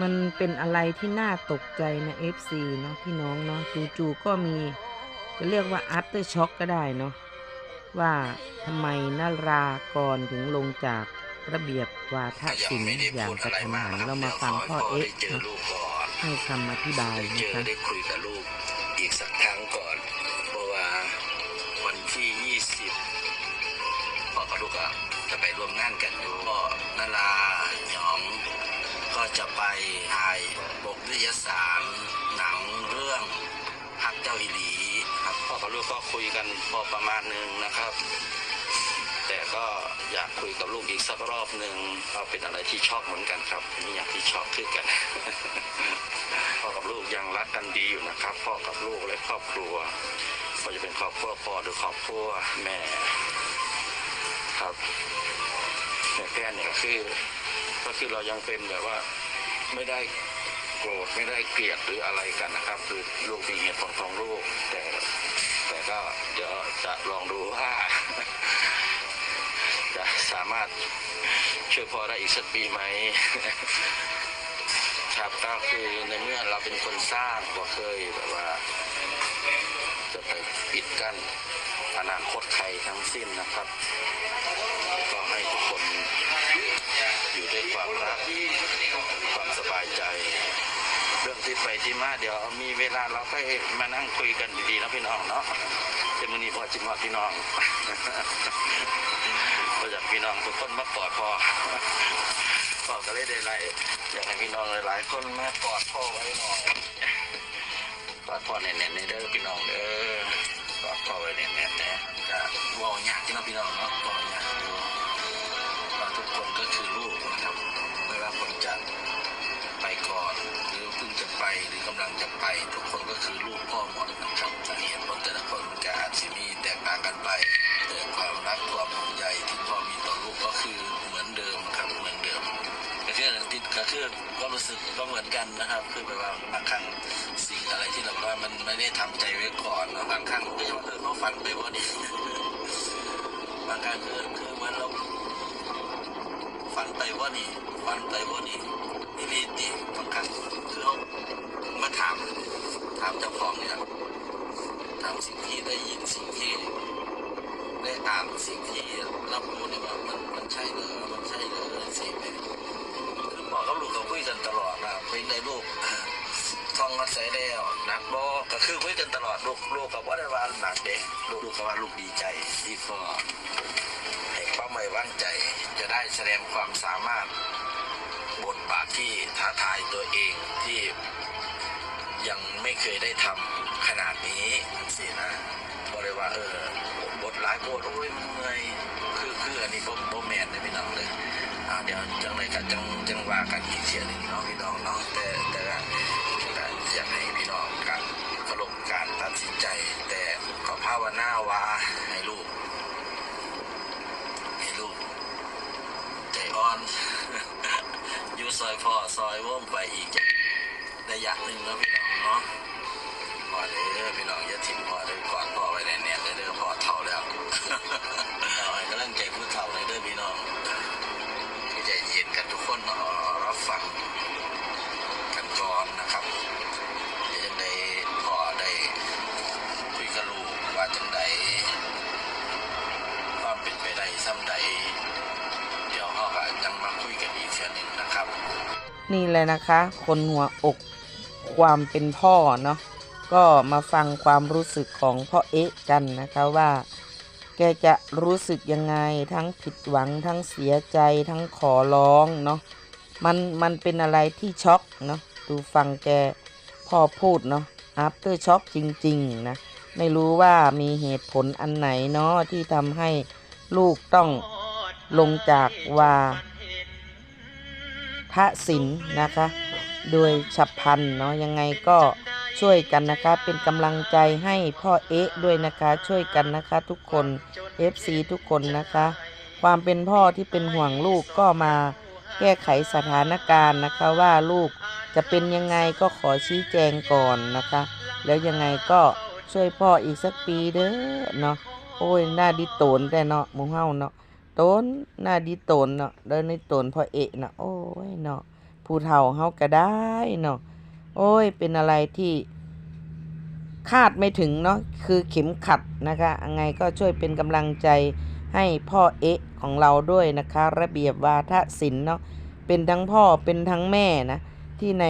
มันเป็นอะไรที่น่าตกใจนะ FC เนาะพี่น้องเนาะจู่ๆก็มีจะเรียกว่า after shock ก็ได้เนาะว่าทำไมนารากรถึงลงจากระเบียบวาทศิลป์อย่างกระทันหันเรามาฟังพ่อเอ๊ะนะลูกก่อนให้คำอธิบายได้เจนะคะได้คุยกับลูกอีกสักครั้งก่อนเพราะว่าวันที่ 20พ่อกับลูกจะไปรวมงานกันอยู่พ่อนาราหยอง ก็จะไปถ่ายบกนิตยสารหนังเรื่องฮักเจ้าอิหลีครับพ่อกับลูกก็คุยกันพอประมาณหนึ่งนะครับ แต่ก็อยากคุยกับลูกอีกสักรอบหนึ่งก็เป็นอะไรที่ชอกเหมือนกันครับนี่อย่างที่ชอกคือกัน พ่อกับลูกยังรักกันดีอยู่นะครับ พ่อกับลูกและครอบครัวก็จะเป็นครอบครัวพ่อหรือครอบครัวแม่ครับแม่แก้เนี่ยคือ ก็คือเรายังเป็นแบบว่าไม่ได้โกรธไม่ได้เกลียดหรืออะไรกันนะครับ คือลูกมีเหตุผลของลูกแต่แต่ก็เดี๋ยวจะลองดูว่า จะสามารถช่วยพ่อได้อีกสักปีไหมครับก็คือในเมื่อเราเป็นคนสร้างก็เคยแบบว่า จะไปปิดกั้นอนาคตใครทั้งสิ้นนะครับ รื่องที่ไปที่มาเดี๋ยวมีเวลาเราก็มานั่งคุยกันดีๆนะพี่น้องเนาะเจมือนี้พอจิมว่าพี่น้องก็อยากพี่น้องทุกคนมากอดพอพอก็เลยได้ไล่อยากให้พี่น้องหลายๆคนมากอดพ่อไว้หน่อยกอดพ่อแน่นๆในเด้อพี่น้องเด้อกอดพ่อไว้แน่นๆนะก็ว่ายากที่น้องพี่น้องเนาะว่ายากอยู่ว่าทุกคนก็คือลูกนะครับไม่ว่าคนจะ ไปก่อน หรือเพิ่งจะไปหรือกำลังจะไป ทุกคนก็คือลูกพ่อหมดนะครับเหตุผลแต่ละคนมันก็อาจจะมีแตกต่างกันไป แต่ความรักความห่วงใยที่พ่อมีต่อลูกก็คือเหมือนเดิมครับเหมือนเดิมก็คือติดก็คือความรู้สึกก็เหมือนกันนะครับ คือแบบว่าบางครั้งสิ่งอะไรที่เราว่ามันไม่ได้ทำใจไว้ก่อนบางครั้งก็จะว่าเออเขาฝันไปว่านี่บางครั้งคือคือเหมือนเราฝันไปว่านี่ฝันไปว่านี่ นี่ลีติบางครั้งคือเขามาถามถามเจ้าของเนี่ยถามสิ่งที่ได้ยินสิ่งที่ได้อ่านสิ่งที่รับรู้เนี่ยว่ามันมันใช่เหรอมันใช่เหรอสิ่งนี้คือหมอกับลูกก็คุยกันตลอดนะเป็นได้ลูกท่องรักษาแล้วหนักบอก็คือคุยกันตลอดลูกลูกกับว่าได้ว่าหนักเด็กลูกลูกก็ว่าลูกดีใจที่พ่อให้ความไม่วางใจจะได้แสดงความสามารถ บาทที่ท้าทายตัวเองที่ยังไม่เคยได้ทำขนาดนี้สินะบอกเลยว่าเออบทหลายบทโอ้ยมันเมื่อยคือคืออันนี้บ่บ่แมนเลยพี่น้องเลยอ่าเดี๋ยวจังไรกันจังจังว่ากันอีกเสียหนึ่งเนาะพี่น้องเนาะแต่แต่ก็อยากให้พี่น้องกันเคารพการตัดสินใจ แต่ขอภาวนาว่าให้ลูกให้ลูกใจอ่อน อยู่ซอยพ่อซอยว่มไปอีกระยะหนึ่งเนาะพี่น้องเนาะพอเด้อพี่น้องอย่าทิ้งพ่อเด้อก่อนพ่อไว้แน่ๆเด้อเด้อพ่อเฒ่าแล้วเอาให้กำลังใจผู้เฒ่าเลยเด้อพี่น้องคือใจเย็นกันทุกคนเนาะรับฟังกันก่อนนะครับเดี๋ยวจังใดพ่อได้คุยกับลูกว่าจังใดความเป็นไปได้ซ้ำใดเดี๋ ยังมาคุยกันอีกเทื่อหนึงนะครับ นี่เลยนะคะ คนหัวอกความเป็นพ่อเนาะก็มาฟังความรู้สึกของพ่อเอ๊ะกันนะคะว่า แกจะรู้สึกยังไงทั้งผิดหวังทั้งเสียใจทั้งขอร้องเนาะมันมันเป็นอะไรที่ช็อกเนาะดูฟังแกพ่อพูดเนาะ after shock จริงๆนะไม่รู้ว่ามีเหตุผลอันไหนเนาะที่ทำให้ลูกต้อง ลงจากวาทะศิล์นะคะ โดยฉับพันเนาะยังไงก็ช่วยกันนะคะ เป็นกำลังใจให้พ่อเอ๊ะด้วยนะคะ ช่วยกันนะคะทุกคน FC ทุกคนนะคะ ความเป็นพ่อที่เป็นห่วงลูกก็มาแก้ไขสถานการณ์นะคะว่าลูกจะเป็นยังไงก็ขอชี้แจงก่อนนะคะ แล้วยังไงก็ช่วยพ่ออีกสักปีเด้อเนาะโอ้ยหน้าดิโตนแต่เนาะมูเฮาเนาะ ตนหน้าดีโตนเนาะเดินในโตนพอเอะเนาะโอ้ยเนาะผู้เฒ่าเฮาก็ได้เนาะโอ้ย เป็นอะไรที่คาดไม่ถึงเนาะคือเข็มขัดนะคะยังไงก็ช่วยเป็นกำลังใจให้พ่อเอะของเราด้วยนะคะ ระเบียบวาทศิลป์เนาะเป็นทั้งพ่อเป็นทั้งแม่นะ ที่ใน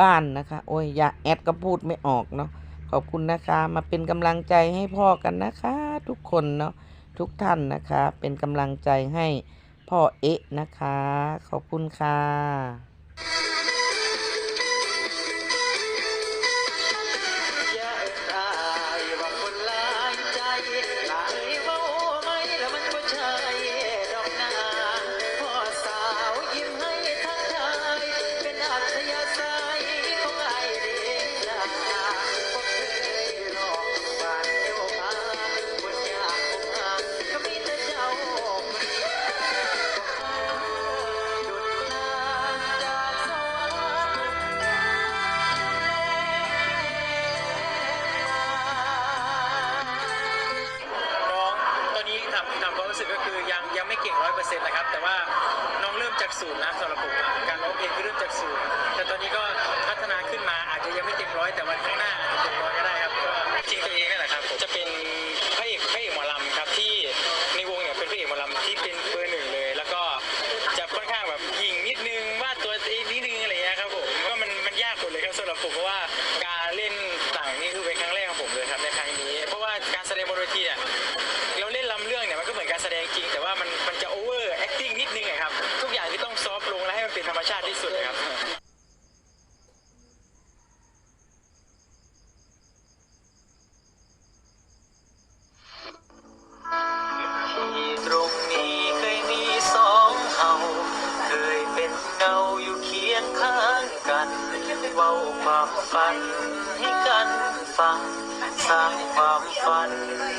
บ้านนะคะ โอ้ยอย่าแอดก็พูดไม่ออกเนาะขอบคุณนะคะ มาเป็นกำลังใจให้พ่อกันนะคะ ทุกคนเนาะ ทุกท่านนะคะ เป็นกำลังใจให้พ่อเอ๊ะนะคะ ขอบคุณค่ะ ทำความรู้สึกก็คือยังยังไม่เก่งร้อยเปอร์เซ็นต์นะครับ แต่ว่าน้องเริ่มจากศูนย์นะสำหรับผมการร้องเพลงคือเริ่มจากศูนย์แต่ตอนนี้ก็พัฒนาขึ้นมาอาจจะยังไม่เต็มร้อยแต่วันข้างหน้าอาจจะเต็มร้อยก็ได้ครับก็จริงตัวเองนั่นแหละครับจะเป็นพระเอกพระเอกหมอลำครับที่ในวงเนี่ยเป็นพระเอกหมอลำที่เป็นเบอร์หนึ่งเลย แล้วก็จะค่อนข้างแบบยิงนิดนึงว่าตัวเองนิดนึงอะไรอย่างเงี้ยครับผมก็มันมันยากหมดเลยครับสำหรับผมเพราะว่า ว้าความฝันให้กันฟังสร้างความฝัน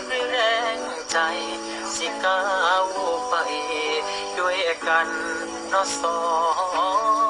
ด้วยแรงใจ สิก้าวไป ด้วยกันนอสอง